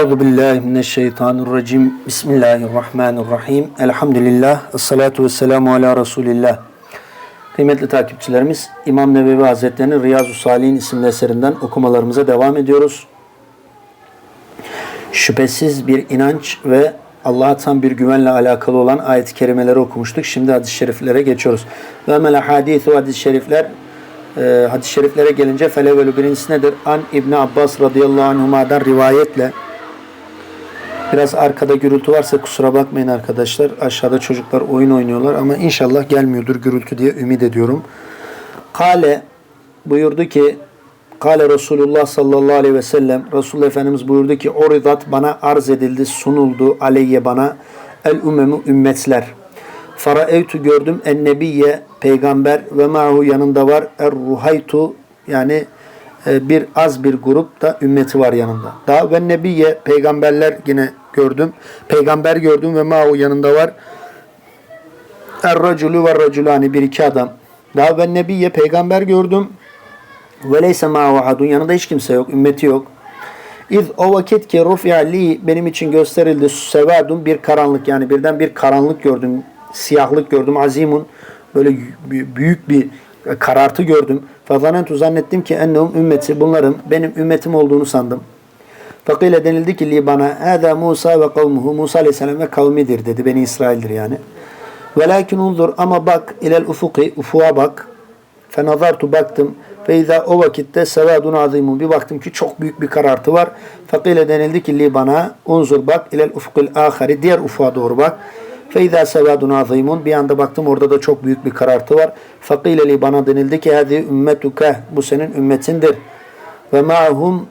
Euzu billahi mineşşeytanirracim. Bismillahirrahmanirrahim. Elhamdülillah. Esselatu vesselamu ala Resulillah. Kıymetli takipçilerimiz, İmam Nevevi Hazretleri'nin Riyazu Salihin isimli eserinden okumalarımıza devam ediyoruz. Şüphesiz bir inanç ve Allah'a tam bir güvenle alakalı olan ayet-i kerimeleri okumuştuk. Şimdi hadis-i şeriflere geçiyoruz. Ve mel hadithu hadis-i şerifler e, hadis-i şeriflere gelince felevvelü birincisi nedir? An İbni Abbas radıyallahu anhuma'dan rivayetle Biraz arkada gürültü varsa kusura bakmayın arkadaşlar. Aşağıda çocuklar oyun oynuyorlar ama inşallah gelmiyordur gürültü diye ümit ediyorum. Kale buyurdu ki Kale Resulullah sallallahu aleyhi ve sellem Resulullah Efendimiz buyurdu ki Oridat bana arz edildi, sunuldu aleyye bana el ümmemu ümmetler. Faraeytu gördüm en nebiye peygamber ve mahu yanında var er ruhaytu yani bir az bir grup da ümmeti var yanında. Daha ve nebiye peygamberler yine gördüm. Peygamber gördüm ve mahu yanında var. Er raculu ve raculani bir iki adam. Daha ve nebiye peygamber gördüm. Ve leyse mahu ahadun yanında hiç kimse yok. Ümmeti yok. İz o vakit ki rufi'a li benim için gösterildi sevadun bir karanlık yani birden bir karanlık gördüm. Siyahlık gördüm. Azimun böyle büyük bir karartı gördüm. Fazanentu zannettim ki ennehum ümmeti bunların benim ümmetim olduğunu sandım. Fakile denildi ki li bana Musa ve kavmuhu Musa aleyhisselam ve kavmidir dedi. Beni İsrail'dir yani. Velakin unzur ama bak ilel ufuki ufuğa bak. Fenazartu baktım. Feyza o vakitte sevadun azimun. Bir baktım ki çok büyük bir karartı var. Fakile denildi ki li bana unzur bak ilel ufukil ahari. Diğer ufuğa doğru bak. Feyza sevadun azimun. Bir anda baktım orada da çok büyük bir karartı var. Li bana denildi ki hadi ümmetuke. Bu senin ümmetindir. Ve ma'hum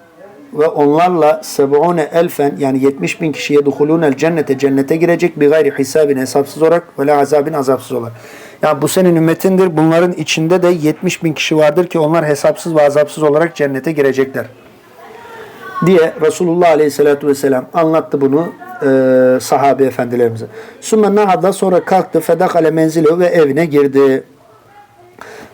ve onlarla seb'une elfen yani 70 bin kişiye duhulunel cennete cennete girecek bir gayri hisabin hesapsız olarak ve la azabin azapsız olarak. Yani bu senin ümmetindir. Bunların içinde de 70 bin kişi vardır ki onlar hesapsız ve azapsız olarak cennete girecekler. Diye Resulullah Aleyhisselatü Vesselam anlattı bunu e, sahabe efendilerimize. Sümme nahada sonra kalktı fedakale menzile ve evine girdi.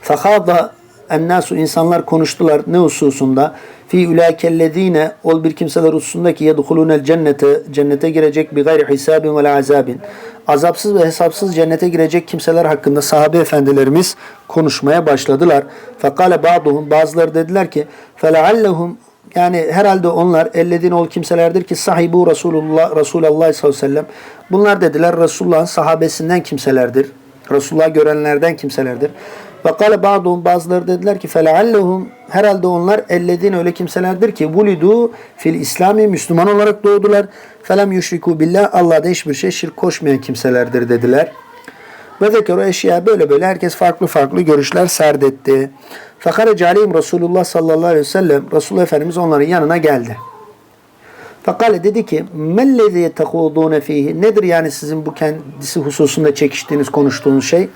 Fakada ennasu insanlar konuştular ne hususunda? Fi ulakellezine ol bir kimseler hususunda ki yedhulunel cennete cennete girecek bir gayri hisabin ve azabin. Azapsız ve hesapsız cennete girecek kimseler hakkında sahabe efendilerimiz konuşmaya başladılar. Fakale ba'duhum bazıları dediler ki feleallehum yani herhalde onlar ellediğin ol kimselerdir ki sahibu Resulullah Resulullah sallallahu aleyhi ve sellem. Bunlar dediler Resulullah'ın sahabesinden kimselerdir. Resulullah görenlerden kimselerdir. Ve kale ba'duhum bazıları dediler ki feleallehum herhalde onlar ellediğin öyle kimselerdir ki vulidu fil İslami Müslüman olarak doğdular. Felem yüşriku billah Allah'da hiçbir şey şirk koşmayan kimselerdir dediler. Ve zekeru eşya böyle böyle herkes farklı farklı görüşler serdetti. Fakare aleyhim Resulullah sallallahu aleyhi ve sellem Resulullah Efendimiz onların yanına geldi. Fakale dedi ki mellezi yetekudune fihi nedir yani sizin bu kendisi hususunda çekiştiğiniz konuştuğunuz şey?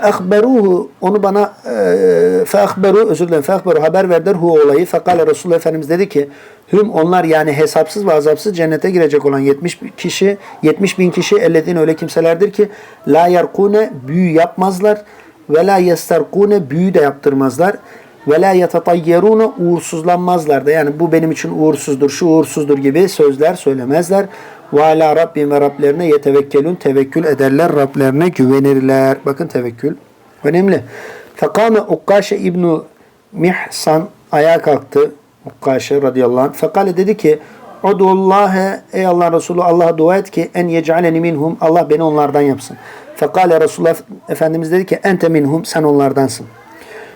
Feahberuhu onu bana e, feahberu özür dilerim. feahberu haber verdiler. hu olayı. Fekale Resulullah Efendimiz dedi ki hüm onlar yani hesapsız ve azapsız cennete girecek olan 70 kişi 70 bin kişi ellediğin öyle kimselerdir ki la yarkune büyü yapmazlar ve la yestarkune büyü de yaptırmazlar ve la yetatayyerune uğursuzlanmazlar da yani bu benim için uğursuzdur şu uğursuzdur gibi sözler söylemezler. Ve ala Rabbim ve Rablerine yetevekkelün tevekkül ederler. Rablerine güvenirler. Bakın tevekkül. Önemli. Fekame Ukkaşe İbnu Mihsan ayağa kalktı. Ukkaşe radıyallahu anh. Fekale dedi ki Udullahe ey Allah Resulü Allah'a dua et ki en yec'aleni minhum Allah beni onlardan yapsın. Fekale Resulullah Efendimiz dedi ki ente minhum sen onlardansın.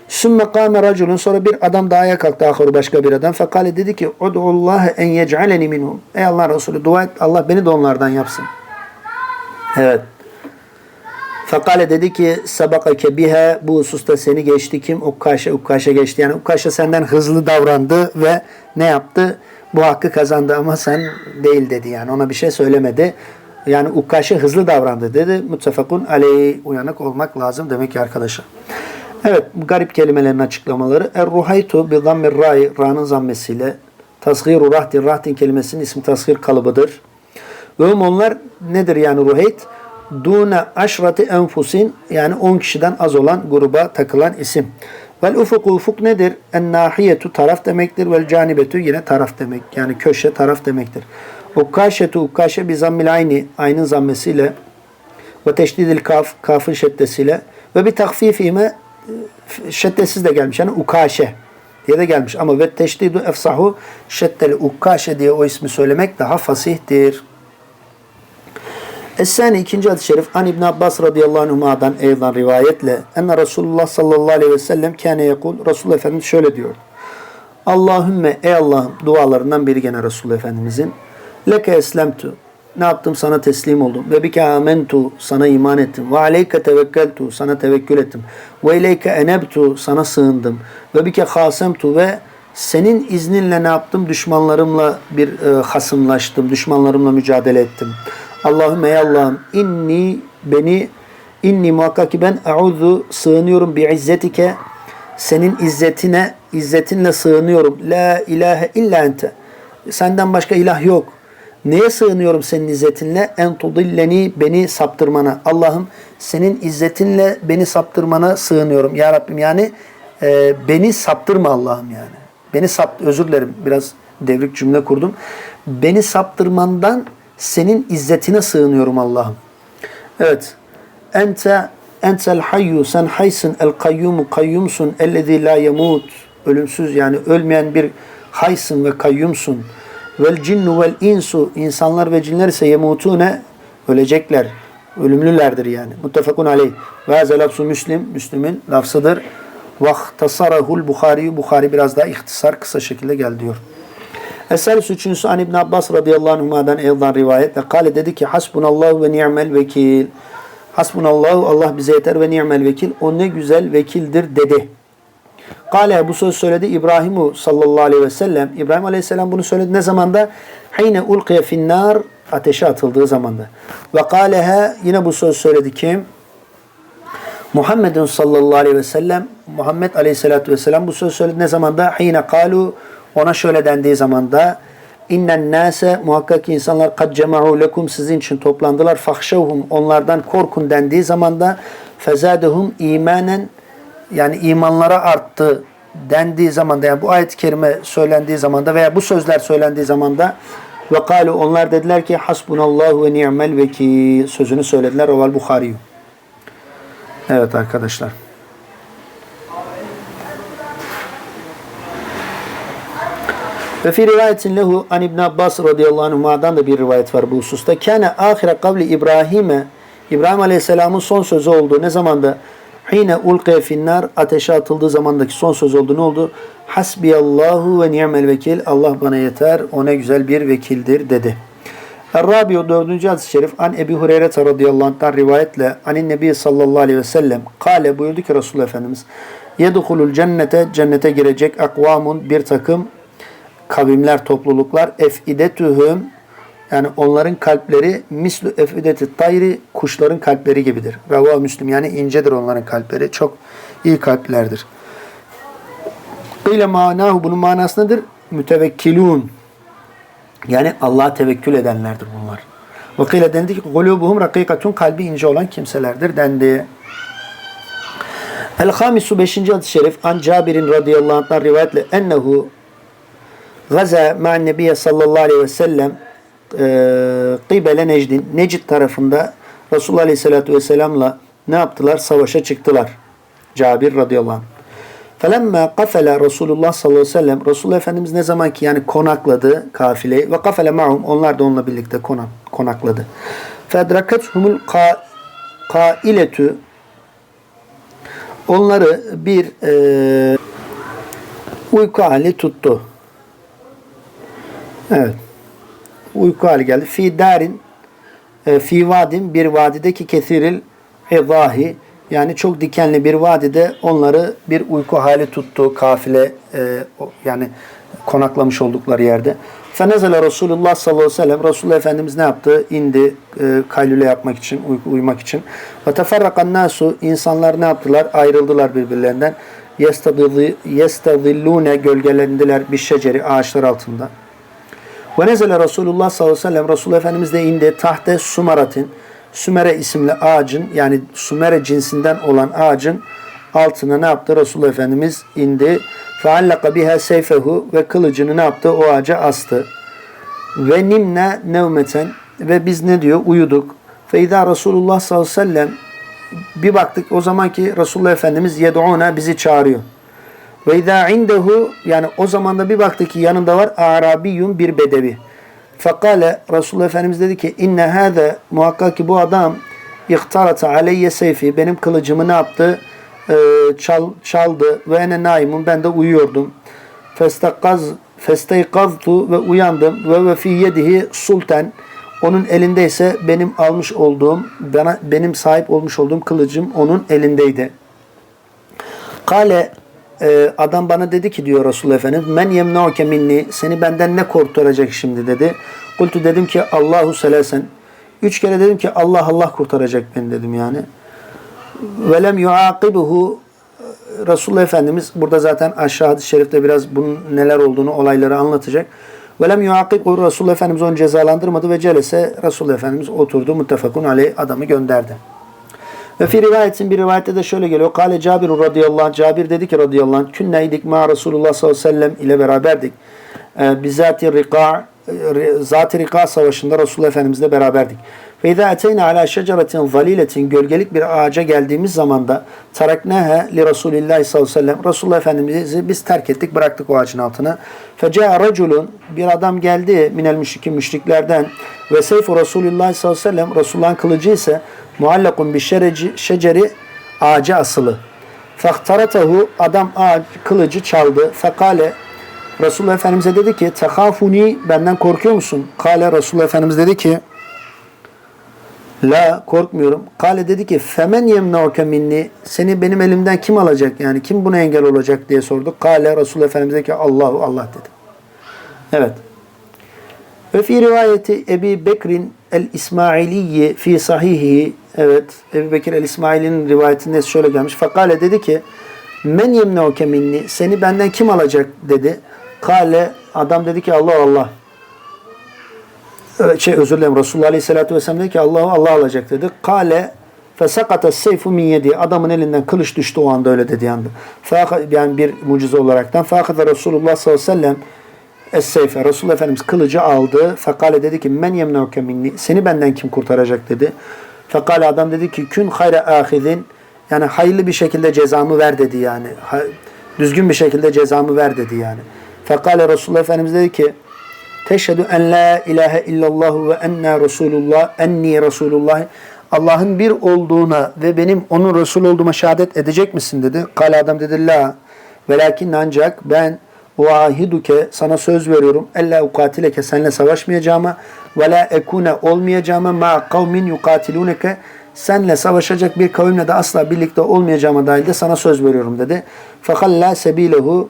Sümme kâme raculun sonra bir adam daha ayağa kalktı ahırı başka bir adam. Fekale dedi ki Udullahe en yec'aleni minhum. Ey Allah Resulü dua et Allah beni de onlardan yapsın. Evet. Fekale dedi ki sabakake biha bu hususta seni geçti kim? Ukkaşe Ukkaşe geçti. Yani Ukkaşe senden hızlı davrandı ve ne yaptı? Bu hakkı kazandı ama sen değil dedi yani ona bir şey söylemedi. Yani Ukkaşe hızlı davrandı dedi. Muttefakun aleyh uyanık olmak lazım demek ki arkadaşlar. Evet, garip kelimelerin açıklamaları. Er-ruhaytu bi zammir ra'i, ra'nın zammesiyle. Tasgiru rahtin, kelimesinin ismi tasgir kalıbıdır. Ve onlar nedir yani ruhayt? Dune aşrati enfusin, yani 10 kişiden az olan gruba takılan isim. Vel ufuku ufuk nedir? En nahiyetu taraf demektir. Vel canibetu yine taraf demek. Yani köşe taraf demektir. Ukkaşetu ukkaşe bir zammil ayni. Aynın zammesiyle ve teşdidil kaf, kafın şeddesiyle ve bir takfifime şeddesiz de gelmiş. Yani ukaşe diye de gelmiş. Ama ve teşdidu efsahu şeddeli ukkaşe diye o ismi söylemek daha fasihtir. Es-sani ikinci hadis-i şerif An İbn Abbas radıyallahu anhuma'dan eydan rivayetle enne Resulullah sallallahu aleyhi ve sellem kâne yekul Resulullah Efendimiz şöyle diyor. Allahümme ey Allah'ım dualarından biri gene Resulullah Efendimizin leke eslemtu ne yaptım sana teslim oldum ve bike amentu sana iman ettim ve aleyke tevekkeltu sana tevekkül ettim ve ileyke enebtu sana sığındım ve bike hasemtu ve senin izninle ne yaptım? Düşmanlarımla bir e, hasımlaştım. Düşmanlarımla mücadele ettim. Allahümme ey Allah'ım inni beni inni muhakkak ki ben e'udhu sığınıyorum bi izzetike senin izzetine izzetinle sığınıyorum. La ilahe illa ente. Senden başka ilah yok. Neye sığınıyorum senin izzetinle? En tudilleni beni saptırmana. Allah'ım senin izzetinle beni saptırmana sığınıyorum. Ya Rabbim yani e, beni saptırma Allah'ım yani. Beni sapt özür dilerim biraz devrik cümle kurdum. Beni saptırmandan senin izzetine sığınıyorum Allah'ım. Evet. Ente entel hayyu sen haysın el kayyumu kayyumsun ellezî la yemut ölümsüz yani ölmeyen bir haysın ve kayyumsun. Vel cinnu vel insu insanlar ve cinler ise yemutune ölecekler. Ölümlülerdir yani. Muttefakun aleyh. Ve haze lafzu müslim. Müslüm'ün lafzıdır. Vahtasarahul Bukhari. Bukhari biraz daha ihtisar kısa şekilde gel diyor. Eser üçüncüsü An İbn Abbas radıyallahu anhuma'dan eldan rivayet ve kale dedi ki hasbunallahu ve ni'mel vekil. Hasbunallahu Allah bize yeter ve ni'mel vekil. O ne güzel vekildir dedi. Kale bu söz söyledi İbrahimu sallallahu aleyhi ve sellem. İbrahim aleyhisselam bunu söyledi ne zamanda? Hine ulqiye finnar ateşe atıldığı zamanda. Ve kaleha yine bu söz söyledi kim? Muhammedun sallallahu aleyhi ve sellem Muhammed aleyhissalatü vesselam bu söz söyledi ne zamanda? Hine kalu ona şöyle dendiği zamanda İnnen nase muhakkak insanlar kad cema'u lekum sizin için toplandılar fahşevhum onlardan korkun dendiği zamanda fezadehum imanen yani imanlara arttı dendiği zamanda yani bu ayet-i kerime söylendiği zamanda veya bu sözler söylendiği zamanda ve kalu onlar dediler ki hasbunallahu ve ni'mel vekil sözünü söylediler. Oval Bukhari. Evet arkadaşlar. Ve fi rivayetin lehu an İbn Abbas radıyallahu anhuma'dan da bir rivayet var bu hususta. Kâne ahire kavli İbrahim'e İbrahim Aleyhisselam'ın son sözü oldu. Ne zamanda? Hine ulqiye finnar ateşe atıldığı zamandaki son söz oldu. Ne oldu? Hasbiyallahu ve ni'mel vekil. Allah bana yeter. O ne güzel bir vekildir dedi. Er-Rabi'u dördüncü hadis-i şerif an Ebi Hureyre radıyallahu anh'tan rivayetle anin Nebi sallallahu aleyhi ve sellem kale buyurdu ki Resulullah Efendimiz yedhulul cennete cennete girecek akvamun bir takım kavimler, topluluklar efidetühüm yani onların kalpleri mislu efideti tayri kuşların kalpleri gibidir. Rava Müslim yani incedir onların kalpleri. Çok iyi kalplerdir. İle manahu bunun manası nedir? Mütevekkilun. Yani Allah'a tevekkül edenlerdir bunlar. Vakile dendi ki gulubuhum rakikatun kalbi ince olan kimselerdir dendi. El hamisu 5. hadis-i şerif an Cabir'in radıyallahu anh'tan rivayetle ennehu gaza ma'an nebiye sallallahu aleyhi ve sellem Kıbele Necd'in Necid tarafında Resulullah Aleyhisselatü Vesselam'la ne yaptılar? Savaşa çıktılar. Cabir radıyallahu anh. Felemma kafele Resulullah sallallahu aleyhi ve sellem Resulullah Efendimiz ne zaman ki yani konakladı kafileyi ve kafele ma'hum onlar da onunla birlikte konak, konakladı. Fedrakethumul ka, kailetü onları bir e, uyku hali tuttu. Evet uyku hali geldi. Fi darin e, fi vadin bir vadideki kesiril evahi yani çok dikenli bir vadide onları bir uyku hali tuttu kafile e, yani konaklamış oldukları yerde. Fenezele Resulullah sallallahu aleyhi ve sellem Resulullah Efendimiz ne yaptı? İndi e, kaylule yapmak için, uyku uyumak için. Ve teferrakan nasu insanlar ne yaptılar? Ayrıldılar birbirlerinden. Yestadillune gölgelendiler bir şeceri ağaçlar altında. Ve nezele Resulullah sallallahu aleyhi ve sellem Resulullah Efendimiz de indi tahte sumaratin Sümere isimli ağacın yani Sümere cinsinden olan ağacın altına ne yaptı? Resulullah Efendimiz indi. Feallaka biha seyfehu ve kılıcını ne yaptı? O ağaca astı. Ve nimne nevmeten ve biz ne diyor? Uyuduk. Feyda Resulullah sallallahu aleyhi ve sellem bir baktık o zamanki Resulullah Efendimiz yed'una bizi çağırıyor. Ve izâ indehu yani o zaman da bir baktık ki yanında var Arabiyyun bir bedevi. Fakale Resulullah Efendimiz dedi ki inne hâze muhakkak ki bu adam ihtarata aleyye seyfi benim kılıcımı ne yaptı? Ee, çal, çaldı ve ene naimun ben de uyuyordum. Festakaz festeykaztu ve uyandım ve ve fi sultan onun elinde ise benim almış olduğum bana benim sahip olmuş olduğum kılıcım onun elindeydi. Kale e, adam bana dedi ki diyor Resulullah Efendimiz men yemnauke minni seni benden ne kurtaracak şimdi dedi. Kultu dedim ki Allahu selesen. Üç kere dedim ki Allah Allah kurtaracak beni dedim yani. Velem yuakibuhu Resulullah Efendimiz burada zaten aşağı hadis-i şerifte biraz bunun neler olduğunu olayları anlatacak. Velem yuakibuhu Resulullah Efendimiz onu cezalandırmadı ve celese Resulullah Efendimiz oturdu muttefakun aleyh adamı gönderdi. Ve fi rivayetin bir rivayette de şöyle geliyor. Kale Cabir radıyallahu anh. Cabir dedi ki radıyallahu anh. Künneydik ma Resulullah sallallahu aleyhi ve sellem ile beraberdik. Ee, Bizzati rika Zat-ı Rika Savaşı'nda Resulullah Efendimizle beraberdik. Ve izâ eteyne alâ şeceretin zaliletin gölgelik bir ağaca geldiğimiz zaman da taraknehe li Resulillahi sallallahu aleyhi ve sellem Resulullah Efendimiz'i biz terk ettik bıraktık o ağacın altına. Fecaa raculun bir adam geldi minel müşrikin müşriklerden ve seyfu Resulullah sallallahu aleyhi ve sellem Resulullah'ın kılıcı ise muallakun bir şereci, şeceri ağaca asılı. Fahtaratahu adam ağaç kılıcı çaldı. Fekale Resulullah Efendimiz'e dedi ki tehafuni benden korkuyor musun? Kale Resulullah Efendimiz dedi ki La korkmuyorum. Kale dedi ki femen yemnauke minni seni benim elimden kim alacak yani kim buna engel olacak diye sordu. Kale Resulullah Efendimiz dedi ki Allahu Allah dedi. Evet. Ve fi rivayeti Ebi Bekrin el-İsmailiyi fi sahihi evet Ebu Bekir el-İsmaili'nin rivayetinde şöyle gelmiş. Fakale dedi ki men yemnauke minni seni benden kim alacak dedi. Kale adam dedi ki Allah Allah. Şey özür dilerim. Resulullah Aleyhisselatü Vesselam dedi ki Allah Allah alacak dedi. Kale fesakata seyfu min yedi. Adamın elinden kılıç düştü o anda öyle dedi yandı. Yani bir mucize olaraktan. Fakata Resulullah sallallahu aleyhi ve sellem Es-seyfe. Resulullah Efendimiz kılıcı aldı. Fekale dedi ki men yemnauke minni. Seni benden kim kurtaracak dedi. Fekale adam dedi ki kün hayre ahidin. Yani hayırlı bir şekilde cezamı ver dedi yani. Düzgün bir şekilde cezamı ver dedi yani. Fekale Resulullah Efendimiz dedi ki Teşhedü en la ilahe illallah ve enna Resulullah enni Resulullah Allah'ın bir olduğuna ve benim onun Resul olduğuma şehadet edecek misin dedi. Kale adam dedi la velakin ancak ben Vahiduke sana söz veriyorum. Ella ukatileke senle savaşmayacağıma ve la ekune olmayacağıma ma kavmin yukatiluneke senle savaşacak bir kavimle de asla birlikte olmayacağıma dair de sana söz veriyorum dedi. Fakalla sebilehu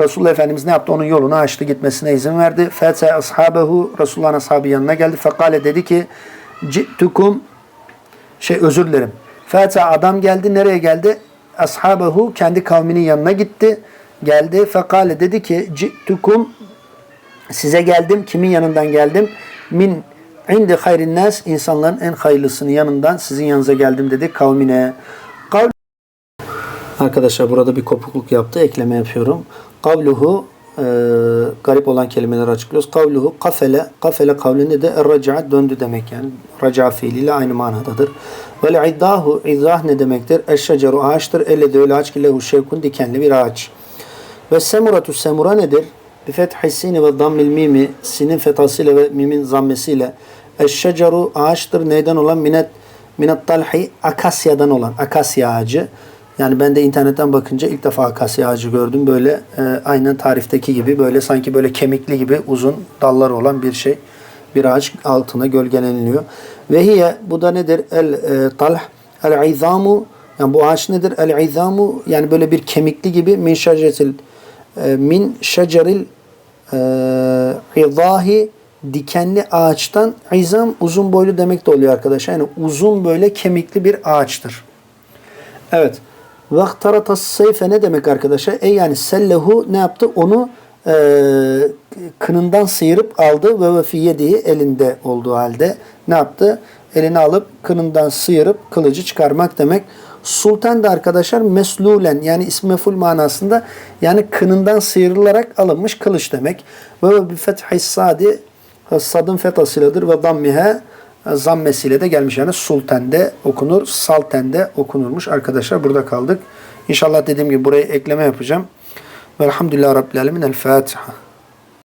Resulullah Efendimiz ne yaptı? Onun yolunu açtı, gitmesine izin verdi. Fete ashabehu Resulullah'ın ashabı yanına geldi. Fakale dedi ki Cittukum şey özür dilerim. Fete adam geldi. Nereye geldi? Ashabehu kendi kavminin yanına gitti. Geldi. Fakale dedi ki Cittukum size geldim. Kimin yanından geldim? Min indi hayrin nas insanların en hayırlısının yanından sizin yanınıza geldim dedi kavmine. Kav Arkadaşlar burada bir kopukluk yaptı. Ekleme yapıyorum. Kavluhu e, garip olan kelimeleri açıklıyoruz. Kavluhu kafele, kafele kavlinde de erracaat döndü demek yani. Raca fiiliyle aynı manadadır. Ve iddahu, izzah ne demektir? Eşşeceru ağaçtır. Elle de öyle ağaç ki lehu şevkun dikenli bir ağaç. Ve semuratu semura nedir? Bi fethi sini ve dammil mimi, sinin fethasıyla ve mimin zammesiyle. Eşşeceru ağaçtır. Neyden olan? Minet, minet talhi, akasyadan olan, akasya ağacı. Yani ben de internetten bakınca ilk defa akasya ağacı gördüm. Böyle e, aynen tarifteki gibi böyle sanki böyle kemikli gibi uzun dalları olan bir şey. Bir ağaç altına gölgeleniliyor. Ve hiye bu da nedir? El e, talh el izamu yani bu ağaç nedir? El izamu yani böyle bir kemikli gibi min şeceretil e, min şeceril e, izahi dikenli ağaçtan izam uzun boylu demek de oluyor arkadaşlar. Yani uzun böyle kemikli bir ağaçtır. Evet. Vaktarata seyfe ne demek arkadaşlar? E yani sellehu ne yaptı? Onu e, kınından sıyırıp aldı ve ve fi yediği elinde olduğu halde ne yaptı? Elini alıp kınından sıyırıp kılıcı çıkarmak demek. Sultan da arkadaşlar meslulen yani ismi meful manasında yani kınından sıyrılarak alınmış kılıç demek. Ve bir fethi sadi sadın fethasıyladır ve dammihe zammesiyle de gelmiş. Yani sultende okunur, saltende okunurmuş. Arkadaşlar burada kaldık. İnşallah dediğim gibi buraya ekleme yapacağım. Velhamdülillah Rabbil Alemin. El Fatiha.